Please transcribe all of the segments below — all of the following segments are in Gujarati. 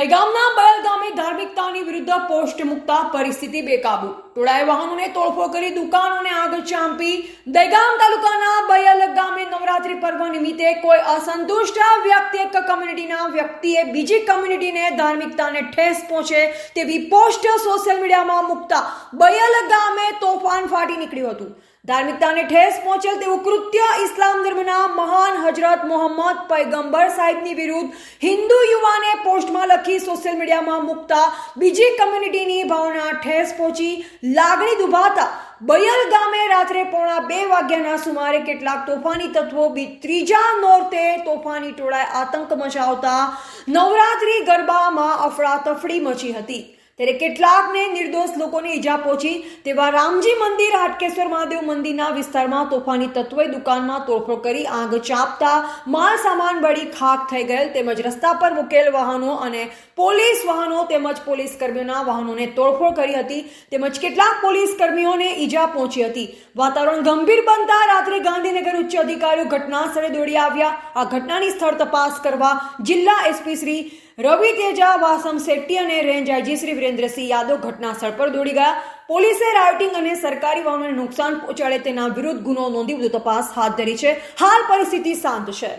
દહેગામના બયલ ધાર્મિકતાની વિરુદ્ધ પોસ્ટ મુકતા પરિસ્થિતિ બેકાબુ. ટોળાએ વાહનોને તોડફોડ કરી દુકાનોને આગ ચાંપી. દહેગામ તાલુકાના બયલ ગામે નવરાત્રી પર્વ નિમિત્તે કોઈ અસંતુષ્ટ વ્યક્તિ એક કમ્યુનિટીના વ્યક્તિએ બીજી કમ્યુનિટીને ધાર્મિકતાને ઠેસ પહોંચે તેવી પોસ્ટ સોશિયલ મીડિયામાં મુકતા બયલ ગામે તોફાન ફાટી નીકળ્યું હતું. ધાર્મિકતાને ઠેસ પહોંચેલ તેવું કૃત્ય ઇસ્લામ ધર્મના મહાન હજરત મોહમ્મદ પૈગંબર સાહેબની વિરુદ્ધ હિન્દુ યુવાને પોસ્ટમાં લખી સોશિયલ મીડિયામાં મૂકતા બીજી કમ્યુનિટીની ભાવના ઠેસ પહોંચી. લાગણી દુભાતા બયલ ગામે રાત્રે પોણા બે વાગ્યાના સુમારે કેટલાક તોફાની તત્વો બી ત્રીજા નોરતે તોફાની ટોળાએ આતંક મચાવતા નવરાત્રી ગરબામાં અફડાતફડી મચી હતી. ત્યારે કેટલાકને નિર્દોષ લોકોને ઈજા પહોંચી તેવા રામજી મંદિર, હાટકેશ્વર મહાદેવ મંદિરના વિસ્તારમાં તોફાની તત્વોએ દુકાનમાં તોડફોડ કરી આગ ચાપતા માલ સામાન બળી ખાક થઈ ગયેલ તેમજ રસ્તા પર મૂકેલ વાહનો અને પોલીસ વાહનો તેમજ પોલીસ કર્મીઓના વાહનોને તોડફોડ કરી હતી તેમજ કેટલાક પોલીસ કર્મીઓને ઈજા પહોંચી હતી. વાતાવરણ ગંભીર બનતા રાત્રે ગાંધીનગર ઉચ્ચ અધિકારીઓ ઘટના સ્થળે દોડી આવ્યા. આ ઘટનાની સ્થળ તપાસ કરવા જિલ્લા એસપી શ્રી રવિ તેજા વાસમ શેટ્ટી અને રેન્જ આઈજી શ્રી વિરેન્દ્રસિંહ યાદવ ઘટના સ્થળ પર દોડી ગયા. પોલીસે રાઇટિંગ અને સરકારી વાહનોને નુકસાન પહોંચાડે તેના વિરુદ્ધ ગુનો નોંધી વધુ તપાસ હાથ ધરી છે. હાલ પરિસ્થિતિ શાંત છે.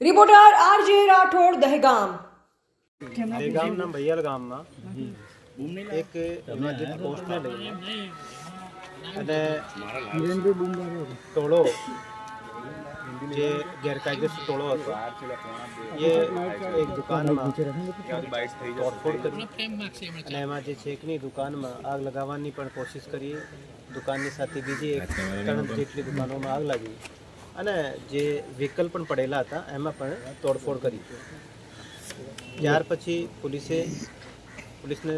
Reporter R J Rathod Dahegam. દહેગામના Bhaiyal ગામમાં એક ઇમરજન્સી પોસ્ટને લઈને અને ટોળો જે ગેરકાયદેસર ટોળો હતો, એ એક દુકાનમાં એમાં જે છેકની દુકાનમાં આગ લગાવવાની પણ કોશિશ કરી. દુકાનની સાથે બીજી એક ત્રણ જેટલી દુકાનોમાં આગ લાગી. અને જે વ્હીકલ પણ પડેલા હતા, એમાં પણ તોડફોડ કરી. ત્યાર પછી પોલીસે, પોલીસને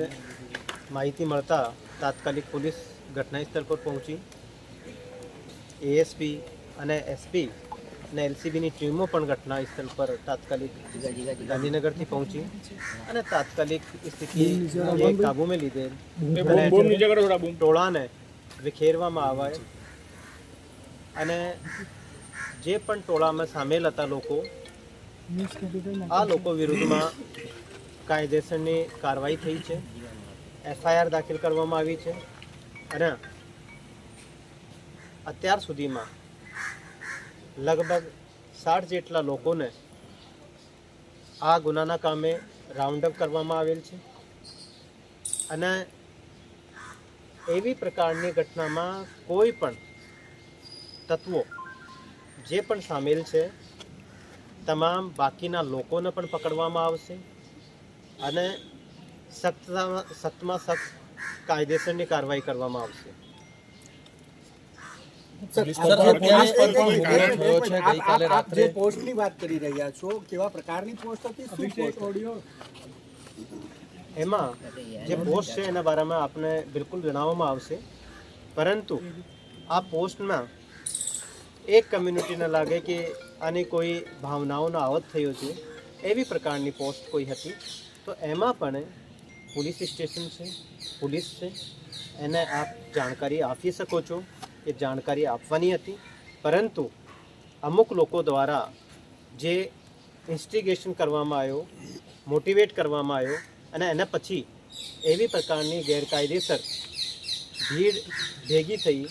માહિતી મળતા તાત્કાલિક પોલીસ ઘટના સ્થળ પર પહોંચી. એએસપી અને એસપી અને એલસીબીની ટીમો પણ ઘટના સ્થળ પર તાત્કાલિક ગાંધીનગરથી પહોંચી. અને તાત્કાલિક સ્થિતિ કાબૂમાં લીધેલ ટોળાને વિખેરવામાં આવ્યા. અને જે પણ ટોળામાં સામેલ હતા લોકો આ લોકો વિરુદ્ધમાં કાયદેસરની કાર્યવાહી થઈ છે. એફઆઈઆર દાખલ કરવામાં આવી છે. અને અત્યાર સુધીમાં લગભગ સાઠ જેટલા લોકોને આ ગુનાના કામે રાઉન્ડઅપ કરવામાં આવેલ છે. અને એવી પ્રકારની ઘટનામાં કોઈ પણ તત્વો જે પણ સામેલ છે, તમામ બાકીના લોકોને પણ પકડવામાં આવશે અને સખ્તમાં સખ્ત કાયદેસરની કાર્યવાહી કરવામાં આવશે. પોસ્ટની વાત કરી રહ્યા છો કેવા પ્રકારની પોસ્ટ હતી? એમાં જે પોસ્ટ છે એના બારામાં આપને બિલકુલ જણાવવામાં આવશે. પરંતુ આ પોસ્ટમાં એક કમ્યુનિટીને લાગે કે આની કોઈ ભાવનાઓનો આવત થયો છે એવી પ્રકારની પોસ્ટ કોઈ હતી. તો એમાં પણ પોલીસ સ્ટેશન છે પોલીસ છે એને આપ જાણકારી આપી શકો છો. એ જાણકારી આપવાની હતી. પરંતુ અમુક લોકો દ્વારા જે ઇન્સ્ટિગેશન કરવામાં આવ્યો, મોટિવેટ કરવામાં આવ્યો અને એના પછી એવી પ્રકારની ગેરકાયદેસર ભીડ ભેગી થઈ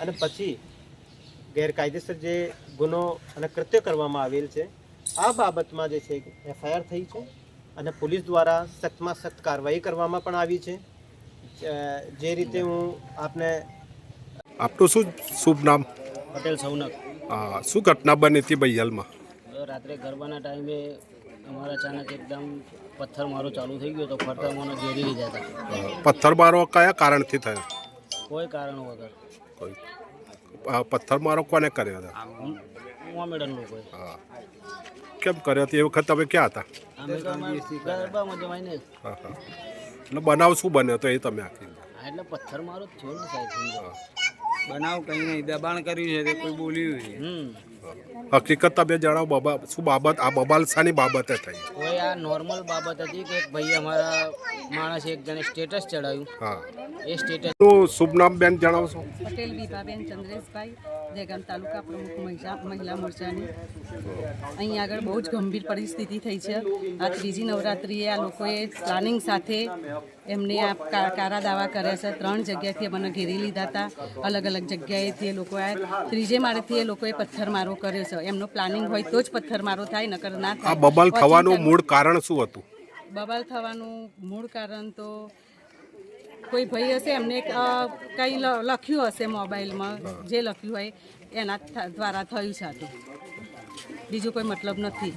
અને પછી ગેરકાયદેસર જે ગુનો અને કૃત્ય કરવામાં આવેલ છે, આ બાબતમાં જે છે એફઆઈઆર થઈ છે અને પોલીસ દ્વારા સખ્તમાં સખ્ત કાર્યવાહી કરવામાં પણ આવી છે. જે રીતે હું આપને આપનું શું શુભ નામ? પટેલ સૌનક. હા શું ઘટના બની હતી બૈયાલમાં તો રાત્રે ગરબાના ટાઈમે અમારા અચાનક એકદમ પથ્થર મારો ચાલુ થઈ ગયો તો ફરતા મને ઘેરી લીધા હતા. પથ્થરમારો કયા કારણથી થયો? કોઈ કારણ વગર. કોઈ. પથ્થર મારો કોને કર્યો હતો? મોમેડન લોકોએ હા. કેમ કર્યો હતો એ વખત તમે ક્યાં હતા? તો એટલે બનાવ શું બન્યો હતો એ તમે આખી? એટલે પથ્થર મારો થયો ને સાહેબ. બનાવ કઈ નહીં દબાણ કર્યું છે કોઈ બોલ્યું છે. હકીકત તમે જણાવો બાબા શું બાબત આ બબાલ શાની બાબતે થઈ? કોઈ આ નોર્મલ બાબત હતી કે એક ભાઈ અમારા માણસ એક જણે સ્ટેટસ ચડાવ્યું હા. એ સ્ટેટસ શું શુભ નામ બેન જણાવશો પટેલ વિભાબેન ચંદ્રેશભાઈ દેગામ તાલુકા પ્રમુખ મહિલા મહિલા મોરચાની. અહીં આગળ બહુ જ ગંભીર પરિસ્થિતિ થઈ છે. આ ત્રીજી નવરાત્રિએ આ લોકોએ પ્લાનિંગ સાથે એમને આ કા- કારા દાવા કર્યા છે. ત્રણ જગ્યાથી મને ઘેરી લીધા હતા. અલગ અલગ જગ્યાએથી એ લોકોએ ત્રીજે માળેથી એ લોકોએ પથ્થરમારો કર્યો છે. એમનો પ્લાનિંગ હોય તો જ પથ્થરમારો થાય નકર ના થાય. આ બબાલ થવાનું મૂળ કારણ શું હતું? બબાલ થવાનું મૂળ કારણ તો કોઈ ભાઈ હશે એમને કંઈ લખ્યું હશે મોબાઈલમાં જે લખ્યું હોય એના દ્વારા થયું છે બીજું કોઈ મતલબ નથી.